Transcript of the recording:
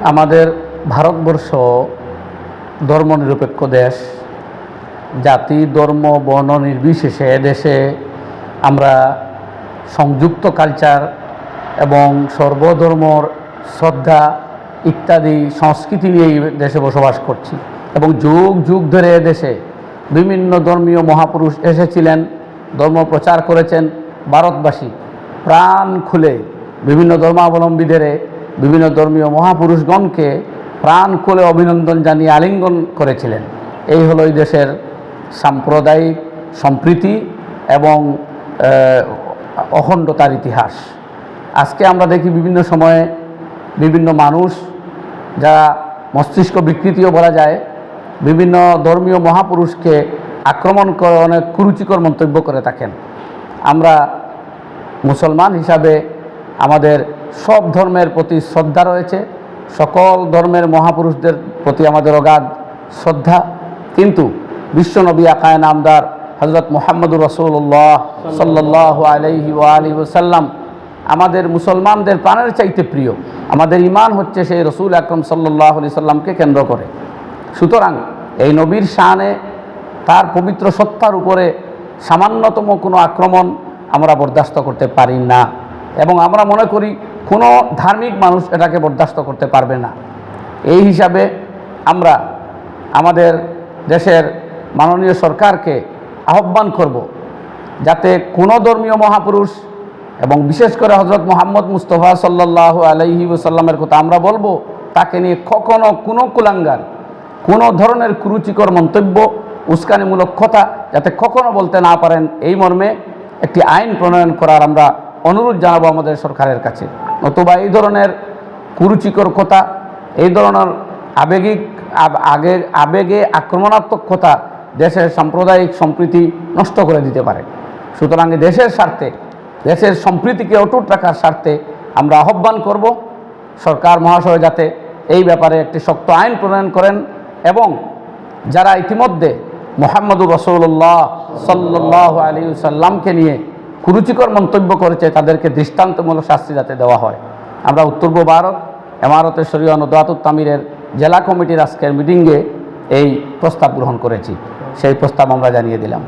আমাদের ভারতবর্ষ ধর্মনিরপেক্ষ দেশ, জাতি, ধর্ম, বর্ণ নির্বিশেষে দেশে আমরা সংযুক্ত কালচার এবং সর্বধর্মর শ্রদ্ধা ইত্যাদি সংস্কৃতি নিয়েই দেশে বসবাস করছি এবং যুগ যুগ ধরে দেশে বিভিন্ন ধর্মীয় মহাপুরুষ এসেছিলেন, ধর্ম প্রচার করেছেন, ভারতবাসী প্রাণ খুলে বিভিন্ন ধর্মাবলম্বীদের বিভিন্ন ধর্মীয় মহাপুরুষগণকে প্রাণ খুলে অভিনন্দন জানিয়ে আলিঙ্গন করেছিলেন। এই হলো এই দেশের সাম্প্রদায়িক সম্প্রীতি এবং অখণ্ডতার ইতিহাস। আজকে আমরা দেখি বিভিন্ন সময়ে বিভিন্ন মানুষ, যারা মস্তিষ্ক বিকৃতিও বলা যায়, বিভিন্ন ধর্মীয় মহাপুরুষকে আক্রমণ করে অনেক কুরুচিকর মন্তব্য করে থাকেন। আমরা মুসলমান হিসাবে আমাদের সব ধর্মের প্রতি শ্রদ্ধা রয়েছে। সকল ধর্মের মহাপুরুষদের প্রতি আমাদের অগাধ শ্রদ্ধা। কিন্তু বিশ্বনবী আকায় নামদার হজরত মোহাম্মদুর রসুল্লাহ সাল্লাহ আলহি আলী ওসাল্লাম আমাদের মুসলমানদের প্রাণের চাইতে প্রিয়। আমাদের ইমান হচ্ছে সেই রসুল আকরম সাল্লাহ আলি সাল্লামকে কেন্দ্র করে। সুতরাং এই নবীর শানে তার পবিত্র সত্তার উপরে সামান্যতম কোনো আক্রমণ আমরা বরদাস্ত করতে পারি না। এবং আমরা মনে করি কোনো ধার্মিক মানুষ এটাকে বরদাস্ত করতে পারবে না। এই হিসাবে আমরা আমাদের দেশের মাননীয় সরকারকে আহ্বান করব যাতে কোনো ধর্মীয় মহাপুরুষ এবং বিশেষ করে হজরত মোহাম্মদ মুস্তফা সাল্লাহ আলাইহি ওসাল্লামের কথা আমরা বলব, তাকে নিয়ে কখনো কোনো কুলাঙ্গার, কোনো ধরনের কুরুচিকর মন্তব্য, উস্কানিমূলক কথা যাতে কখনো বলতে না পারেন, এই মর্মে একটি আইন প্রণয়ন করার আমরা অনুরোধ জানাব আমাদের সরকারের কাছে। নতুবা এই ধরনের কুরুচিকর কথা, এই ধরনের আবেগিক আগে, আবেগে আক্রমণাত্মক কথা দেশের সাম্প্রদায়িক সম্প্রীতি নষ্ট করে দিতে পারে। সুতরাং দেশের স্বার্থে, দেশের সম্প্রীতিকে অটুট রাখার স্বার্থে আমরা আহ্বান করব, সরকার মহাশয় যাতে এই ব্যাপারে একটি শক্ত আইন প্রণয়ন করেন এবং যারা ইতিমধ্যে মোহাম্মদুর রসৌল্লাহ সাল্লাহ আলী সাল্লামকে নিয়ে কুরুচিকর মন্তব্য করেছে, তাদেরকে দৃষ্টান্তমূলক শাস্তি যাতে দেওয়া হয়। আমরা উত্তর ভারত, এমারতের শরীয় নদাতুত তামিরের জেলা কমিটির আজকের মিটিংয়ে এই প্রস্তাব গ্রহণ করেছি। সেই প্রস্তাব আমরা জানিয়ে দিলাম।